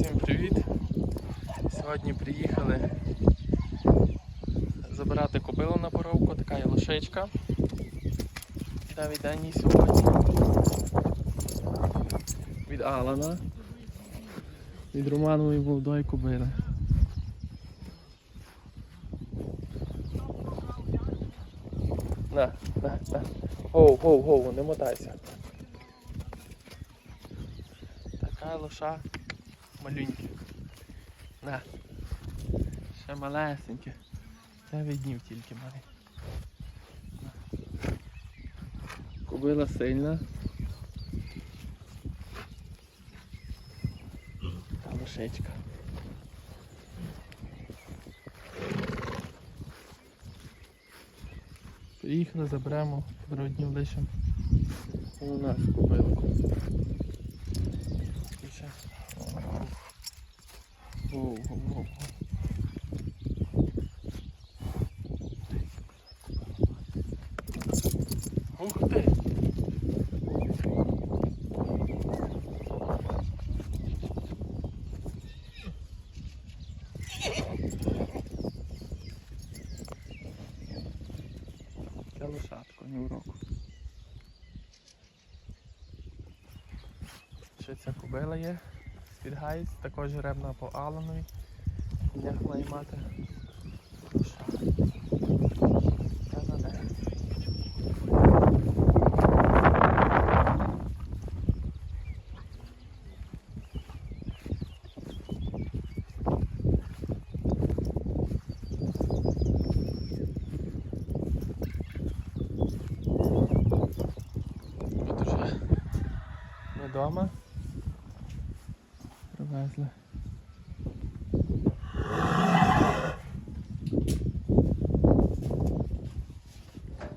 Всім привіт! Сьогодні приїхали забирати кобилу на поровку, така є лошичка. Де Дані сьогодні. Від Алана. Від Романової молодої кобили. На, на, на. Гоу, гоу, гоу, не мотайся. Така лоша малюнька. На. Ще малесеньке. 9 днів тільки має. На. Кобила сильна. Та лошечка. Приїхали, заберемо, пару днів лишимо. У нас кобилку. Воу, воу, воу. Ух ти! Це лошадко, не уроку. Ще ця кобила є. Спідгайць, також ребна по Аланові. Як має мати душа.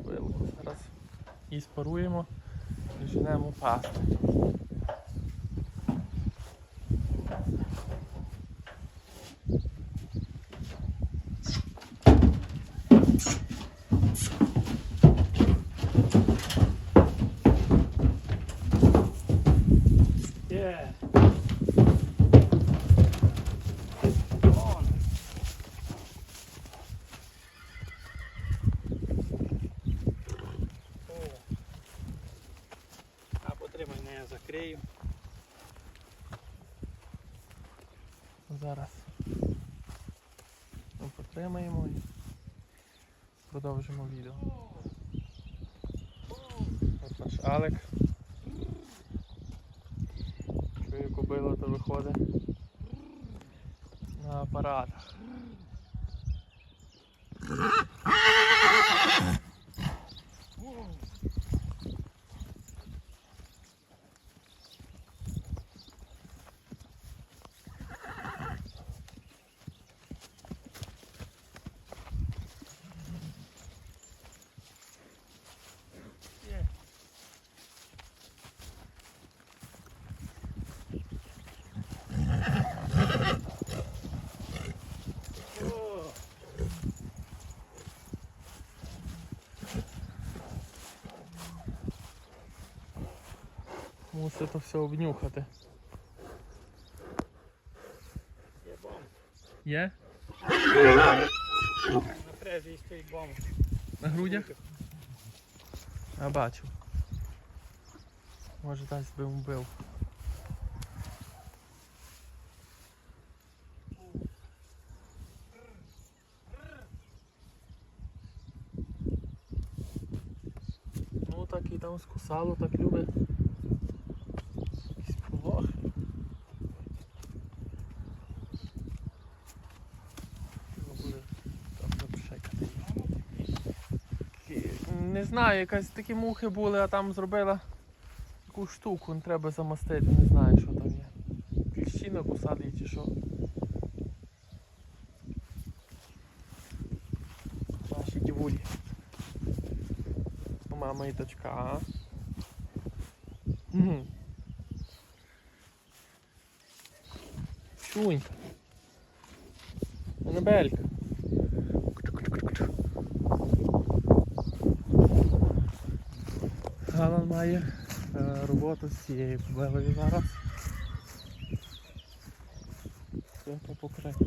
Вилку зараз і спаруємо женемо пасти. Yeah. On. О. А потримай, не. Зараз ми потримаємо і продовжимо відео. От наш Алек. Чую кобила, то виходить на апаратах. Yeah. О. Мусить то все обнюхати. Є? На фрезі стоїть бомба. На грудях? А бачу. Може дасть би вбив. Ну так і там скусало, так любить. Якісь полохи. Ну, буде там запшекати. Кі- Не знаю, якась такі мухи були, а там зробила таку штуку, треба замостити, не знаю, що там є. Кліщі накусали чи що. Наші дівулі. У мами і дочка. Чунька. Анабелька. Має е, роботу з цією кобилою зараз. то, то покрити.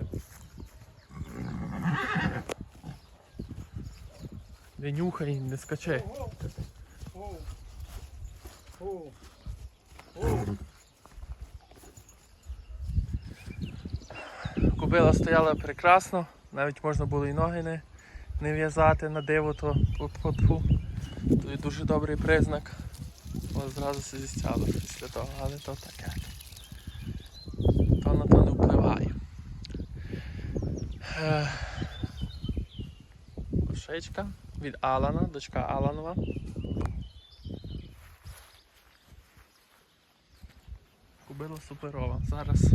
Не нюхай, не о. Кобила стояла прекрасно, навіть можна було і ноги не, не в'язати на диво, то по, по. То є дуже добрий признак. Зразу все зістяло після того, але то таке. То на то не впливає. Е, Кошечка від Алана, дочка Аланова. Кобила суперова. Зараз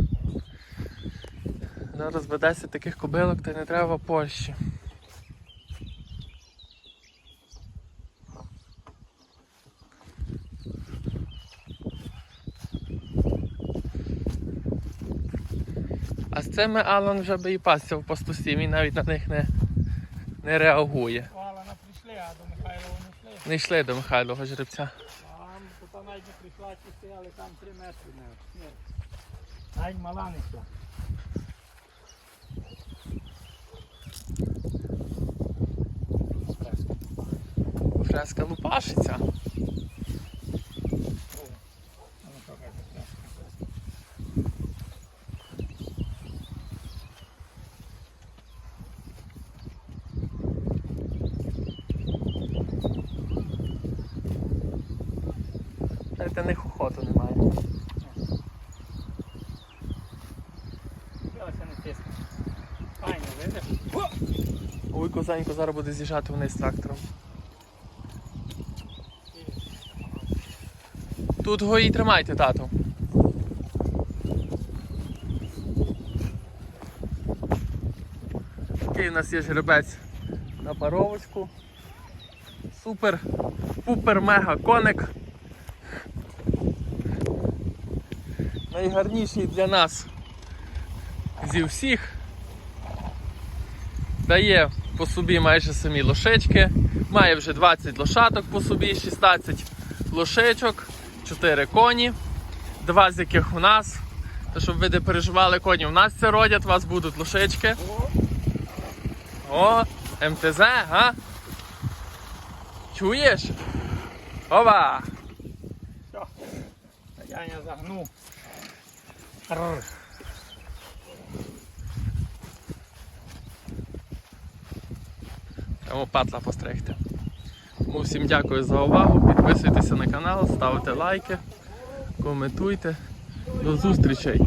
Зараз би 10 таких кобилок, то не треба в Польщі. А з цими Алан вже би і пасся в пастусі, він навіть на них не, не реагує. О, але прийшли, а до Михайлова не йшли. Не йшли до Михайлова жеребця. Там навіть не прийшла, ті стояли там 3 метри не. Навіть мала не йшла. Фреска. Фреска лупашиться. О, а ну що каже, фреска, фреска. На них охоту немає. Файно, видиш? Ой, козенько зараз буде з'їжджати вниз трактором. Тут го і тримайте, тату. Такий у нас є жеребець на паровочку. Супер, пупер мега коник. Найгарніший для нас зі всіх. Дає по собі майже самі лошечки. Має вже 20 лошаток по собі, 16 лошечок, 4 коні, два з яких у нас. То щоб ви не переживали коні, у нас це родять, у вас будуть лошечки. О, МТЗ, га? Чуєш? Ова! все. Я не загну. Тому патла постригти. Тому всім дякую за увагу. Підписуйтеся на канал, ставте лайки, коментуйте. До зустрічей!